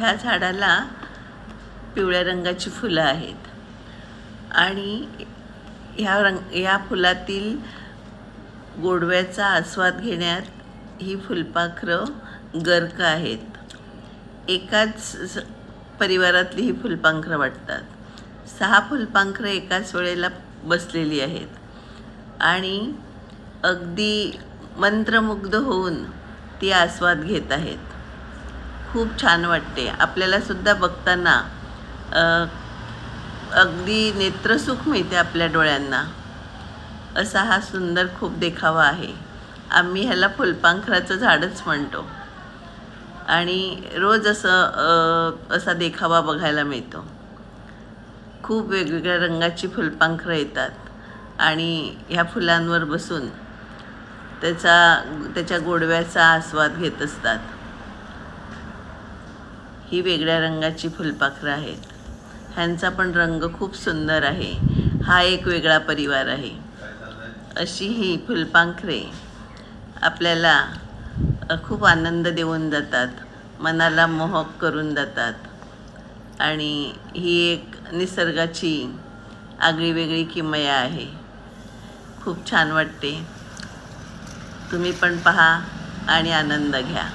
ह्या झाडाला पिवळ्या रंगाची फुलं आहेत. आणि ह्या रंग या फुलातील गोडव्याचा आस्वाद घेण्यात ही फुलपाखरं गर्क आहेत. एकाच स- परिवारातली ही फुलपाखरं वाटतात. सहा फुलपाखरं एकाच वेळेला बसलेली आहेत. आणि अगदी मंत्रमुग्ध होऊन ती आस्वाद घेत आहेत. खूप छान वाटते. आपल्याला सुद्धा बघताना अगदी नेत्रसुख मिळते आपल्या डोळ्यांना. असा हा सुंदर खूप देखावा आहे. आम्ही ह्याला फुलपाखराचं झाडच म्हणतो. आणि रोज असं असा देखावा बघायला मिळतो. खूप वेगवेगळ्या रंगाची फुलपाखरं येतात. आणि ह्या फुलांवर बसून त्याचा त्याच्या गोडव्याचा आस्वाद घेत असतात. ही वेगळ्या रंगाची फुलपाखरं आहेत. ह्यांचा पण रंग खूप सुंदर आहे. हा एक वेगळा परिवार आहे. अशी ही फुलपाखरे आपल्याला खूप आनंद देऊन जातात. मनाला मोहक करून जातात. आणि ही एक निसर्गाची आगळी वेगळी किमया आहे. खूप छान वाटते. तुम्ही पण पहा आणि आनंद घ्या.